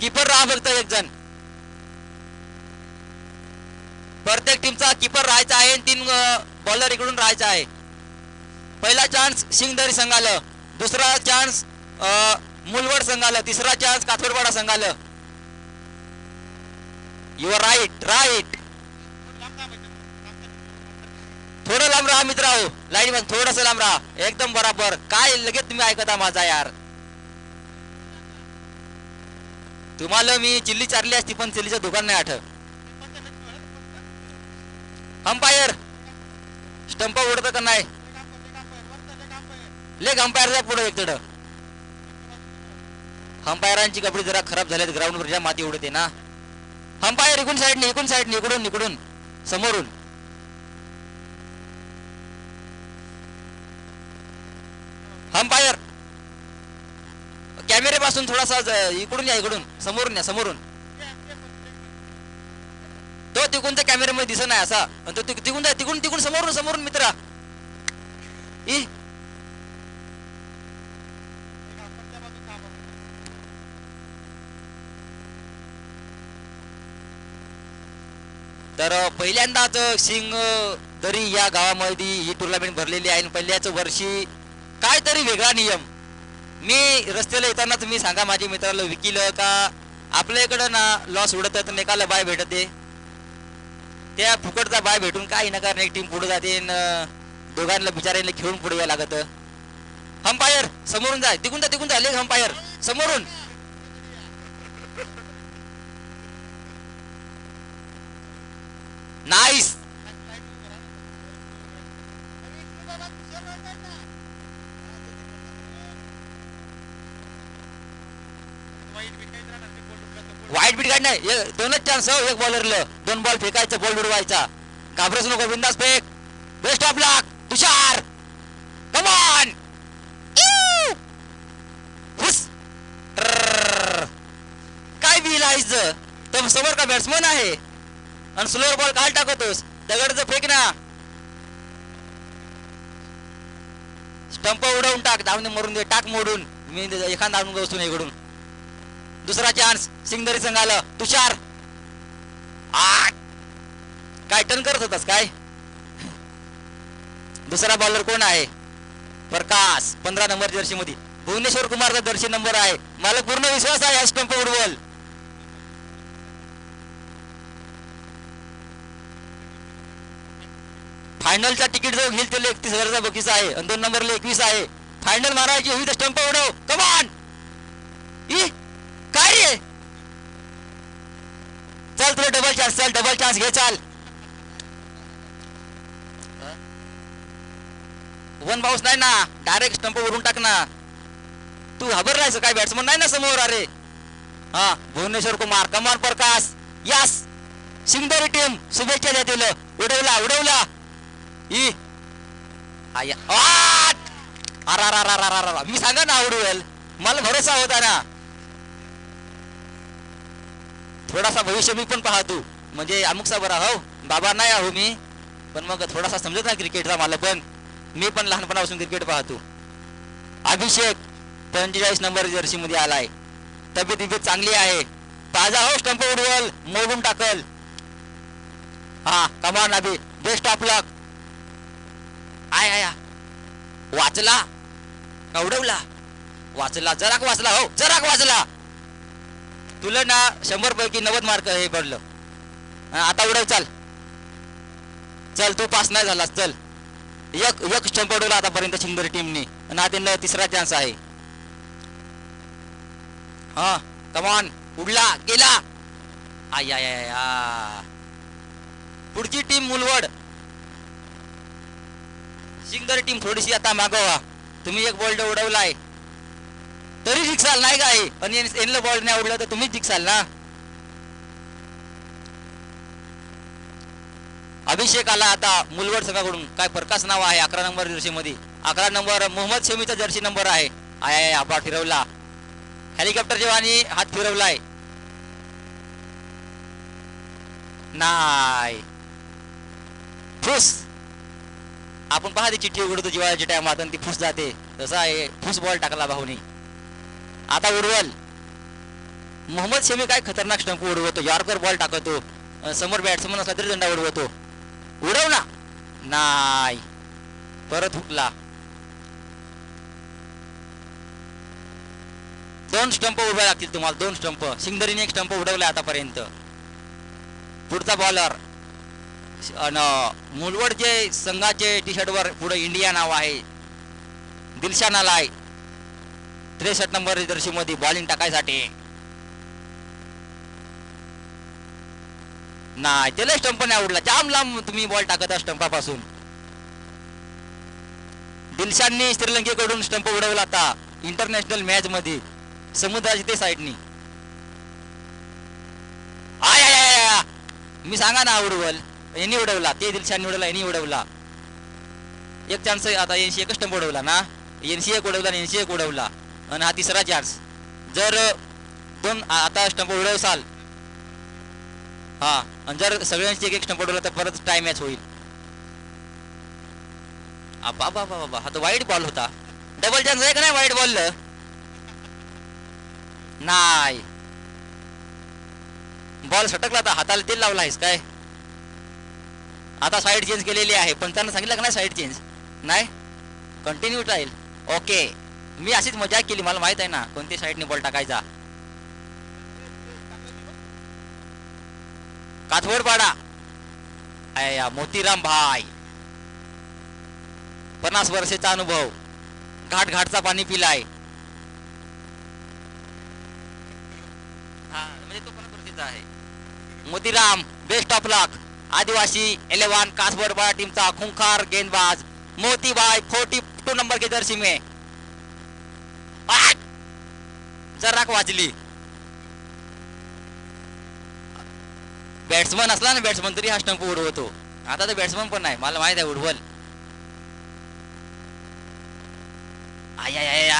किपर राहा फक्त एक जण. प्रत्येक टीमचा किपर राहायचा आहे आणि तीन बॉलर इकडून राहायचा आहे. पहिला चान्स सिंगदरी संघाला दुसरा चान्स मुलवड संघाला तिसरा चान्स काथोडवाडा संघाला. युअर राईट राईट थोडं लांब राहा मित्र हो लाईन थोडस लांब राहा. एकदम बराबर. काय लगेच तुम्ही ऐकता माझा यार. तुम्हाला मी चिल्ली चारली असती पण चिल्लीचं दुकान नाही आठ अंपायर स्टंप उडत का नाही? लेग अंपायरचा पुढे एक तड अंपायरांची कपडे जरा खराब झालेत ग्राउंडवर ज्या माती उडते ना. अंपायर इकडून साईडने इकडून साईडने इकडून इकडून. समोरून. अंपायर असून थोडासा इकडून या इकडून समोरून या समोरून. तो तिकूनच्या कॅमेऱ्यामध्ये दिसत नाही असा. तो तिक- तिकून तिकून तिकून समोरून समोरून मित्रा. ई तर पहिल्यांदाच सिंग तरी या गावामध्ये ही टुर्नामेंट भरलेली आहे. आणि पहिल्याच वर्षी काहीतरी वेगळा नियम मी रस्त्याला येताना तुम्ही सांगा माझ्या मित्राला विकील का आपल्या इकडं ना लॉस उडत तर एकाला बाय भेटते त्या फुकटचा बाय भेटून काही नकार एक टीम पुढे जाते न दोघांना बिचाऱ्यांना खेळून पुढे यायला लागत. हम्पायर समोरून जाय तिकून जा तिकून जा. लेग हम्पायर समोरून. नाईस वाईट बीट काढ नाही दोनच चान्स हो एक बॉलरला दोन बॉल फेकायचं बॉल उडवायचा. घाबरच नको बिंदास fake. Best of luck Tushar. Come on काय बिलायच तो समोर का बॅट्समन आहे? आणि स्लोअर बॉल काल टाकतोस. दगडचं फेक ना. स्टंप उडवून टाक. धावणे मरून दे. टाक मोडून. मी एखादा धावून बसून इकडून. दुसरा चान्स सिंगदरी संघाला तुषार. आठ. काय टर्न करत होतास काय? दुसरा बॉलर कोण आहे? प्रकाश. पंधरा नंबर जर्सी मध्ये. भुवनेश्वर कुमारचा जर्सी नंबर आहे. मला पूर्ण विश्वास आहे स्टंप उडवल फायनलचा तिकीट जो घेईल त्याला एकतीस हजारचा बकीस आहे. आणि दोन नंबरला एकवीस आहे. फायनल मारायची होईल स्टंप उडव कमान ई काय रे? चल तुला डबल चान्स चल डबल चान्स घे चाल. वन बाउस नाही ना. डायरेक्ट स्टंप वरून टाक ना. तू घाबरलायस काय बॅट्समन नाही ना समोर अरे? हा भुवनेश्वर कुमार कमान प्रकाश. यास सिंगदरी टीम शुभेच्छा देतील उडवला उडवला. ई. आया. अरा रा मी सांगा ना उडवेल. मला भरोसा होता ना. थोडासा भविष्य मी पण पाहतो. म्हणजे अमुकचा बरा हो बाबा नाही आहो मी. पण मग थोडासा समजत नाही क्रिकेटचा मला पण. मी पण लहानपणापासून क्रिकेट पाहतो. अभिषेक पंचेचाळीस नंबर जर्सी मध्ये आलाय. तब्येत बिब्येत चांगली आहे. ताजा हो स्टंप उडवल मोडून टाकल. हा come on Abhi best of luck I आया वाचला. का उडवला वाचला. जराक वाचला हो जराक वाचला. तुला ना शंभर पैकी नव्वद मार्क हे पडलं. आता उडव चाल. चल तू पास नाही झालास चल. एक एक स्टंप उडवला आतापर्यंत शिंदोरी टीमनी आणि आता त्यांना तिसरा चान्स आहे. हा कमान उडला गेला. आय आय आय पुढची टीम मुलवड. सिंगदर टीम थोडीशी आता मागवा तुम्ही एक बोल्ड उडवलाय. तरी जिंकसाल नाही काय आणि एनला बॉल नाही उडला तर तुम्हीच जिंकसाल ना? अभिषेक आला आता मुलवड संघाकडून काय प्रकाश नाव आहे अकरा नंबर जर्सी मध्ये अकरा नंबर मोहम्मद शमीचा जर्सी नंबर आहे. आय आय आपा फिरवला. हेलिकॉप्टर जेव्हानी हात फिरवलाय. नाही फुस. आपण पहा ती चिठ्ठी उघडतो जेव्हा टायमात आणि ती फुस जाते. तसा आहे. फुस बॉल टाकला भाऊनी. आता उडवल मोहम्मद शमी काय खतरनाक स्टंप उडवतो यॉर्कर बॉल टाकतो समोर बॅट्समन असला तरी दंडा उडवतो. उडव ना. नाही. परत हुकला. दोन स्टंप उडवावे लागतील तुम्हाला दोन स्टंप सिंगदरीने एक स्टंप उडवला आतापर्यंत. पुढचा बॉलर मुलवड जे संघाचे टी शर्टवर पुढे इंडिया नाव आहे. दिलशान आलाय त्रेसष्ट नंबर जर्सी मध्ये बॉलिंग टाकायसाठी. नाही त्याला स्टंप नाही आवडला. जाम लांब तुम्ही बॉल टाकत स्टंपापासून दिलशांनी श्रीलंकेकडून स्टंप उडवला आता इंटरनॅशनल मॅच मध्ये. समुद्राच्या ते साईडनी आय आय, आय, मी सांगा ना उडवल यांनी उडवला. ते दिलशांनी उडवला यांनी उडवला. एक चान्स आता एनसी एकच स्टंप उडवला ना? यांशी एक उडवला यांशी एक उडवला. आणि हा तिसरा चार्ज जर दोन आता स्टंप उडवसाल हा आणि जर सगळ्यांची एक एक स्टंप उडवला तर परत टाइम मॅच होईल. बाबा बाबा बाबा हा तो वाईट बॉल होता. डबल चान्स आहे का नाही वाईट बॉल नाही. बॉल सटकला आता हाताला तेल लावला आहेस काय? आता साईड चेंज केलेली आहे पण त्यांना सांगितलं का नाही साईड चेंज नाही? कंटिन्यू राहील ओके मी अशीच मजा केली मला माहीत आहे ना कोणत्या साईडने बॉल टाकायचा. काथवड पाडा. अया मोतीराम भाई. पन्नास वर्षाचा अनुभव. घाट घाटचा पाणी पिलाय. हा म्हणजे तो पन्नास वर्षाचा आहे. मोतीराम बेस्ट ऑफ लक आदिवासी इलेव्हन कासबरपाड़ा टीमचा खुंखार गेंदबाज. मोतीबाई फोर्टी टू नंबर के जर्सी में. जराक वाजली. बॅट्समन असला ना बॅट्समन तरी हा स्टंप उडवतो. आता तर बॅट्समन पण नाही मला माहीत आहे उडवल. आय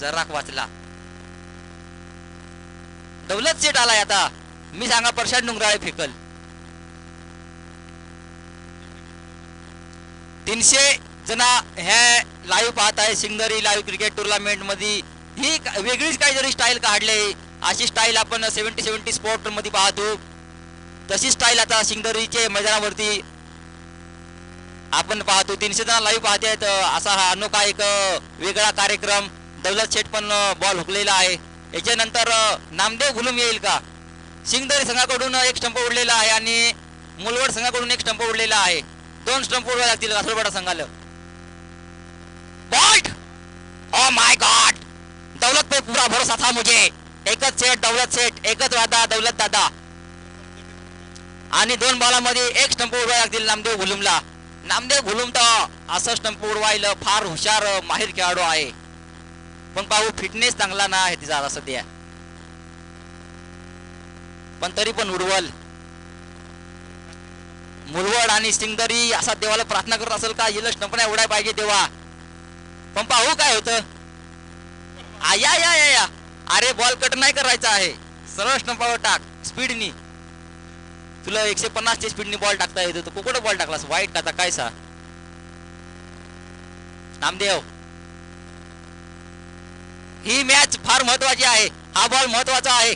जराक वाचला. डबलच सेट आलाय आता. मी सांगा प्रशांत डुंगराळे फेकल. तीनशे जना ह्या लाईव्ह पाहत आहे सिंगरी लाईव्ह क्रिकेट टुर्नामेंटमध्ये ही वेगळीच काहीतरी स्टाईल काढले. अशी स्टाईल आपण सेव्हन्टी सेव्हन्टी स्पोर्टमध्ये पाहतो. तशी स्टाईल आता सिंगरीचे मैदानावरती आपण पाहतो. तीनशे जण लाईव्ह पाहतायत असा हा अनोखा एक वेगळा कार्यक्रम. दौलत शेठ पण बॉल हुकलेला आहे. याच्यानंतर नामदेव घुलूम येईल का? सिंगदरी संघाकडून एक स्टंप उडलेला आहे आणि मुलवड संघाकडून एक स्टंप उडलेला आहे. दोन स्टंप उडवा लागतील कासरपाडा संघाला. बॉल्ट ओ माय गॉड दौलत पे पूरा भरोसा था मुझे। एकच सेट दौलत सेट एकच वादा दौलत दादा। आणि दोन बॉलामध्ये एक स्टंप उडवायला लागतील नामदेव घुलुमला नामदेव घुलुम तर असं स्टंप उडवायला फार हुशार माहीर खेळाडू आहे. पण पाहू फिटनेस चांगला ना आहे तिचा आता सध्या. पण तरी पण उडवल. मुलवड आणि सिंगदरी असा देवाला प्रार्थना करत असेल का? हिला स्टंप नाही उडाय पाहिजे तेव्हा. पण पाहू काय होतं? आया या या या अरे बॉल कट नाही करायचा आहे. सरळ स्टंपावर टाक. स्पीडनी तुला एकशे पन्नासच्या स्पीडनी बॉल टाकता येतो तू कुठं बॉल टाकलास? वाईट आता काय सा? नामदेव. ही मॅच फार महत्वाची आहे. हा बॉल महत्त्वाचा आहे.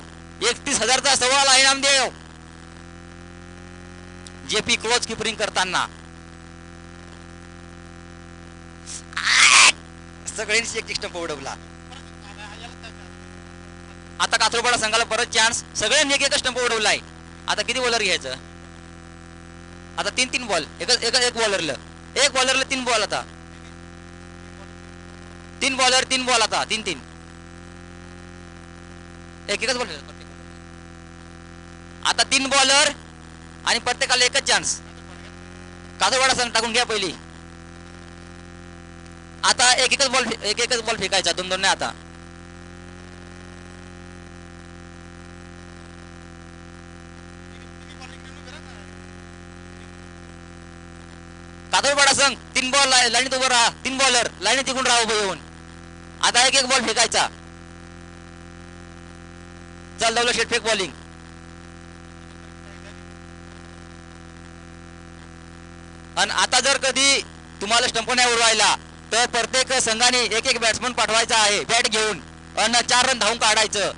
एकतीस हजारचा सवाल आहे नामदेव. जेपी क्लोज किपरिंग करताना. सगळ्यांनी एक कृष्ण उडवला आता काथरोपाडा संघाला परत चान्स सगळ्यांनी एक एक स्टंप उडवलाय आता किती बॉलर घ्यायचं? आता तीन तीन बॉल एक एक एक बॉलरला एक बॉलरला तीन बॉल आता. तीन बॉलर तीन बॉल आता. तीन तीन. एक एकच बॉल आता तीन बॉलर आणि प्रत्येकाला एकच चान्स काजरवाडा संघ टाकून घ्या पहिली. आता एक एकच बॉल एक एकच बॉल फेकायचा दोन दोन नाही आता. कातळपाडा संघ तीन बॉल लाईनीत उभं राहा तीन बॉलर लाईनीत तिकून राहा उभं येऊन. आता एक एक बॉल फेकायचा. चल दौलत शेट फेक बॉलिंग आणि आता जर कधी तुम्हाला स्टंप नाही उडवायला तर प्रत्येक संघाने एक एक बॅट्समन पाठवायचा आहे. बॅट घेऊन. आणि चार रन धावून काढायचं.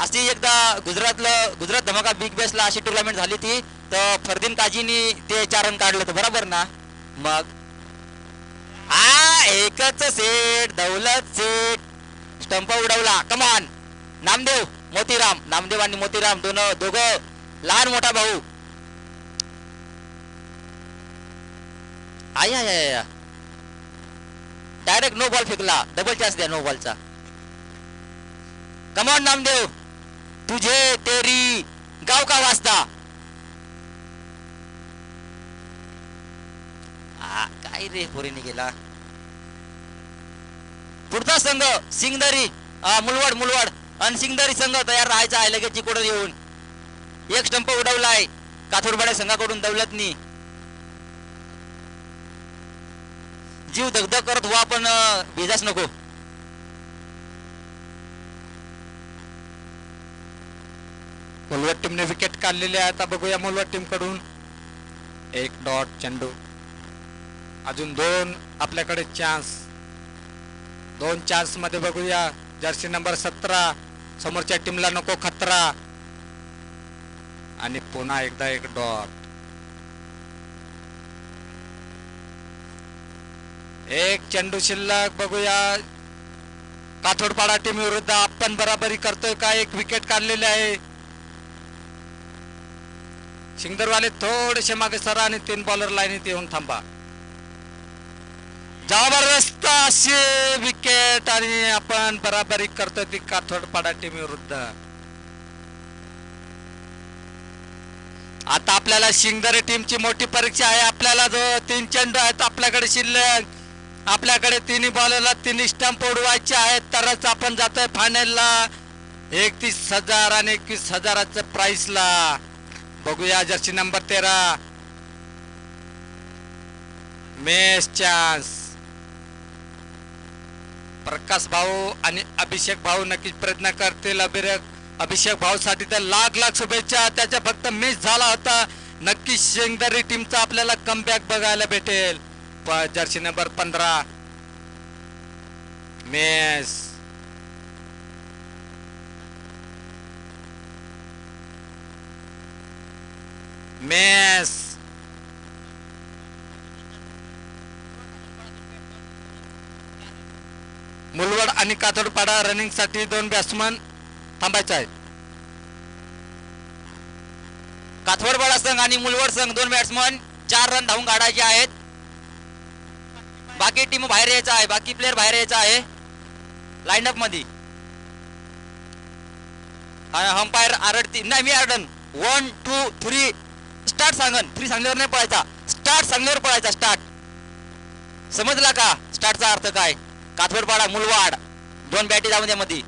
अशी एकदा गुजरातलं गुजरात धमाका बिग बेसला अशी टुर्नामेंट झाली ती तर फरदीन काजीनी ते चार रन काढलं तर बरोबर ना? मग? आ एकच सेट दौलत सेट स्टंप उडवला. कमान नामदेव मोतीराम. नामदेव आणि मोतीराम दोन दोघं लहान मोठा भाऊ. आय आय आय. डायरेक्ट नो बॉल फेकला. डबल चान्स द्या नो बॉलचा कमॉन नामदेव तुझे तेरी गाव का वाजता? आ, काय रे पोरीने गेला पुढचा संघ सिंगदरी आ, मुलवड मुलवड. आणि सिंगदरी संघ तयार राहायचा आहे लगेच चिकोडर येऊन. एक स्टंप उडवलाय. काथोडवाड्या संघाकडून दौलतनी. जीव दगद करत हो आपण भेजाच भिजाच नको. मुलवट टीमने विकेट काढलेले आहे. आता बघूया मुलवट टीमकडून एक डॉट चेंडू. अजून दोन आपल्याकडे चान्स दोन चान्समध्ये बघूया. जर्सी नंबर सतरा. समोरच्या टीमला नको खतरा. आणि पुन्हा एकदा एक डॉट एक चेंडू शिल्लक बघूया. काथोडपाडा टीम विरुद्ध आपण बराबरी करतोय का? एक विकेट काढलेले आहे. सिंगदरवाले थोडेसे मागे सरा आणि तीन बॉलर लाईनीत येऊन थांबा. जबरदस्त असे विकेट आणि आपण बराबरी करतोय ती काथोडपाडा टीम विरुद्ध. आता आपल्याला शिंगदरे टीमची मोठी परीक्षा आहे. आपल्याला जो तीन चेंडू आहेत आपल्याकडे शिल्लक. आपल्याकडे तिन्ही बॉलरला तिन्ही स्टंप उडवायचे आहेत. तरच आपण जातोय फायनलला एकतीस हजार आणि एकवीस हजाराचं प्राइसला बघूया जर्सी नंबर तेरा. मेस चान्स प्रकाश भाऊ आणि अभिषेक भाऊ नक्कीच प्रयत्न करतील. अभिरेक अभिषेक भाऊ साठी तर लाख लाख शुभेच्छा. त्याच्या फक्त मिस झाला होता. नक्कीच शेंगदारी टीमचा आपल्याला कमबॅक बघायला भेटेल. जर्सी नंबर पंधरा. मेस. मेस. मुलवड आणि कातडपाडा रनिंगसाठी दोन बॅट्समन थांबायचे आहेत. काथवडवाडा संघ आणि मुलवड संघ दोन बॅट्समन चार रन धावून काढायचे आहेत. बाकी टीम बाहेर यायचा आहे बाकी प्लेअर बाहेर यायचा आहे. लाईनअपमध्ये अंपायर आरडती नाही मी आरडन. वन टू थ्री स्टार्ट सांगन. थ्री सांगल्यावर नाही पळायचा. स्टार्ट सांगल्यावर पळायचा स्टार्ट समजला का? स्टार्टचा अर्थ काय? काथवडपाडा मुलवाड. दोन बॅटी जाऊन मध्ये